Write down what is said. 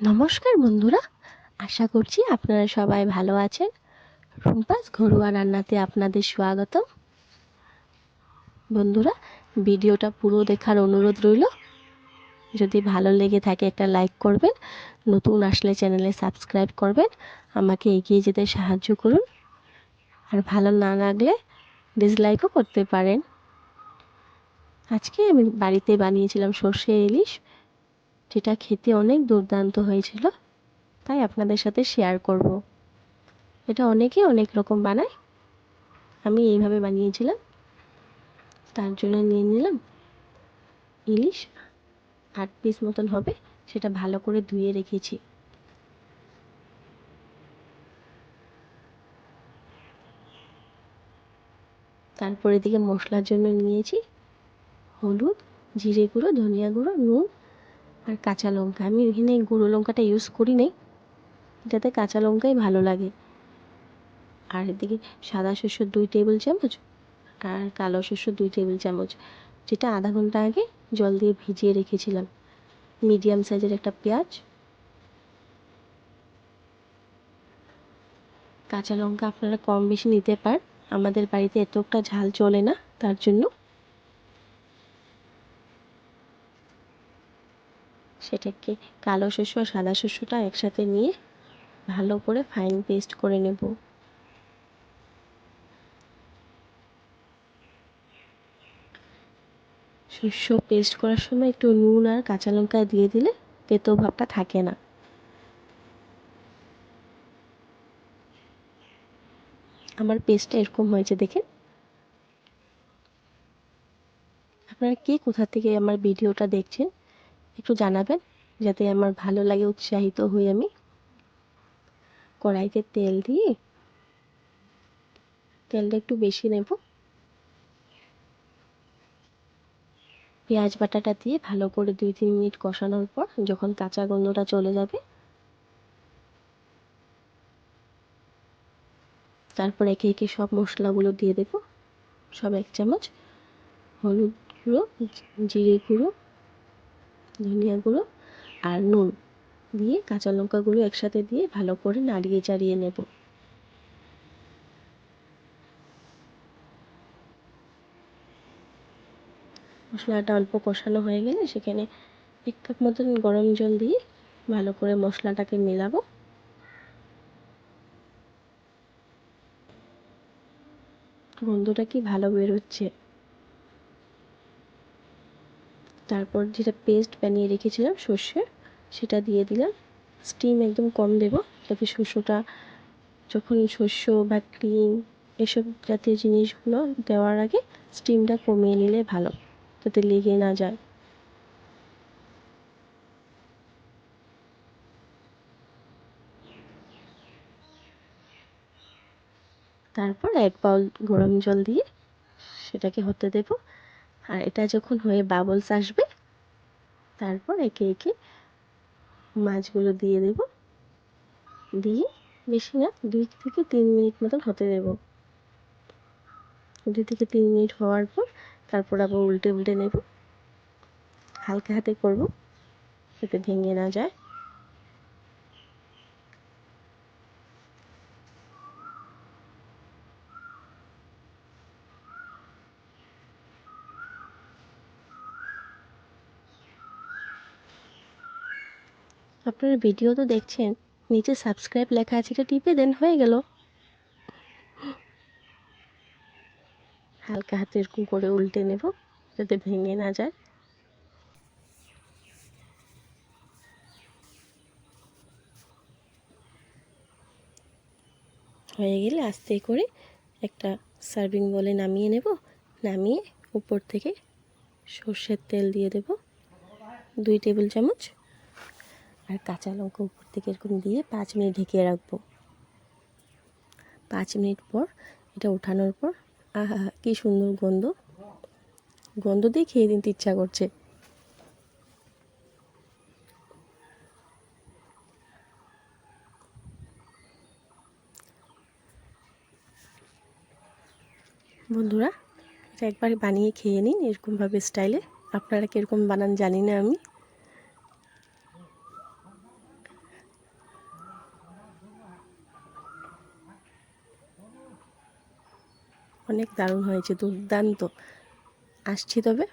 নমস্কার বন্ধুরা, আশা করছি আপনারা সবাই ভালো আছেন। রুম্পাস ঘরোয়া রান্নাতে আপনাদের স্বাগত বন্ধুরা, ভিডিওটা পুরো দেখার অনুরোধ রইল। যদি ভালো লেগে থাকে একটা লাইক করবেন, নতুন আসলে চ্যানেলে সাবস্ক্রাইব করবেন, আমাকে এগিয়ে যেতে সাহায্য করুন। আর ভালো না লাগলে ডিসলাইকও করতে পারেন। আজকে আমি বাড়িতে বানিয়েছিলাম সর্ষে ইলিশ। যেটা খেতে অনেক দুর্দান্ত হয়েছিল, তাই আপনাদের সাথে শেয়ার করব। এটা অনেকে অনেক রকম বানায়। আমি এইভাবে বানিয়েছিলাম। তার জন্য নিয়ে নিলাম ইলিশ। আট পিস মতন হবে, সেটা ভালো করে ধুয়ে রেখেছি। তারপর এদিকে মশলার জন্য নিয়েছি হলুদ, জিরে গুঁড়ো, ধনিয়া গুঁড়ো, নুন আর কাঁচা লঙ্কা। আমি এখানে গুঁড়ো লঙ্কাটা ইউজ করি নাই। যাতে কাঁচা লঙ্কাই ভালো লাগে। আর এদিকে সাদা শস্য দুই টেবিল চামচ আর কালো শস্য দুই টেবিল চামচ। যেটা আধা ঘণ্টা আগে জল দিয়ে ভিজিয়ে রেখেছিলাম। মিডিয়াম সাইজের একটা পেঁয়াজ। কাঁচা লঙ্কা আপনারা কম বেশি নিতে পারেন আমাদের বাড়িতে এতটা ঝাল চলে না, তার জন্য। সেটাকে কালো শস্য আর সাদা শস্যটা একসাথে নিয়ে ভালো করে ফাইন পেস্ট করে নেব। শস্য পেস্ট করার সময় একটু নুন আর কাঁচা লঙ্কা দিয়ে দিলে তেতো ভাবটা থাকে না। আমার পেস্টটা এরকম হয়েছে দেখেন। আপনারা কে কোথা থেকে আমার ভিডিওটা দেখছেন একটু জানাবেন, যাতে আমার ভালো লাগে, উৎসাহিত হই আমি। কড়াইতে তেল দিয়ে তেলটা একটু বেশি নেব। পেঁয়াজ বাটাটা দিয়ে ভালো করে দুই তিন মিনিট কষানোর পর যখন কাঁচা গন্ধটা চলে যাবে, তারপর একে একে সব মশলাগুলো দিয়ে দেব। সব এক চামচ হলুদ গুঁড়ো, জিরে গুঁড়ো ধনিয়া গুঁড়ো আর নুন দিয়ে কাঁচা লঙ্কাগুলো একসাথে দিয়ে ভালো করে নাড়িয়ে চাড়িয়ে নেব। মশলাটা অল্প কষানো হয়ে গেলে সেখানে এক কাপ মতন গরম জল দিয়ে ভালো করে মশলাটাকে মেলাবো। গন্ধটা কি ভালো বেরোচ্ছে? তারপর যেটা পেস্ট বানিয়ে রেখেছিলাম সর্ষের সেটা দিয়ে দিলাম। স্টিম একদম কম দেব যাতে শস্যটা যখন শস্য বা ক্রিম এসব জাতীয় জিনিসগুলো দেওয়ার আগে স্টিমটা কমিয়ে নিলে ভালো যাতে লেগে না যায়। তারপর এক বাউল গরম জল দিয়ে সেটাকে হতে দেব। আর এটা যখন হয়ে বাবলস আসবে, তারপর একে একে মাছগুলো দিয়ে দেব। দিয়ে বেশি না, দুই থেকে তিন মিনিট মতন হতে দেব। দুই থেকে তিন মিনিট হওয়ার পর তারপর আবার উল্টে উল্টে নেব। হালকা হাতে করব, যাতে ভেঙে না যায়। আপনারা ভিডিও তো দেখছেন, নিচে সাবস্ক্রাইব লেখা আছে, এটা টিপে দেন, হয়ে গেল। হালকা হাতে এরকম করে উল্টে নেব, যাতে ভেঙে না যায়। হয়ে গেলে আস্তে করে একটা সার্ভিং বলে নামিয়ে নেব। নামিয়ে উপর থেকে সর্ষের তেল দিয়ে দেব। দুই টেবিল চামচ আর কাঁচা লঙ্কা উপর থেকে এরকম দিয়ে পাঁচ মিনিট ঢেকে রাখব। পাঁচ মিনিট পর এটা ওঠানোর পর, আহা, কি সুন্দর গন্ধ। গন্ধ দিয়ে খেয়ে দিতে ইচ্ছা করছে। বন্ধুরা, এটা একবার বানিয়ে খেয়ে নিন এরকমভাবে স্টাইলে। আপনারা কীরকম বানান জানি না আমি। অনেক দারুণ হয়েছে দুর্দান্ত। আসছি তবে।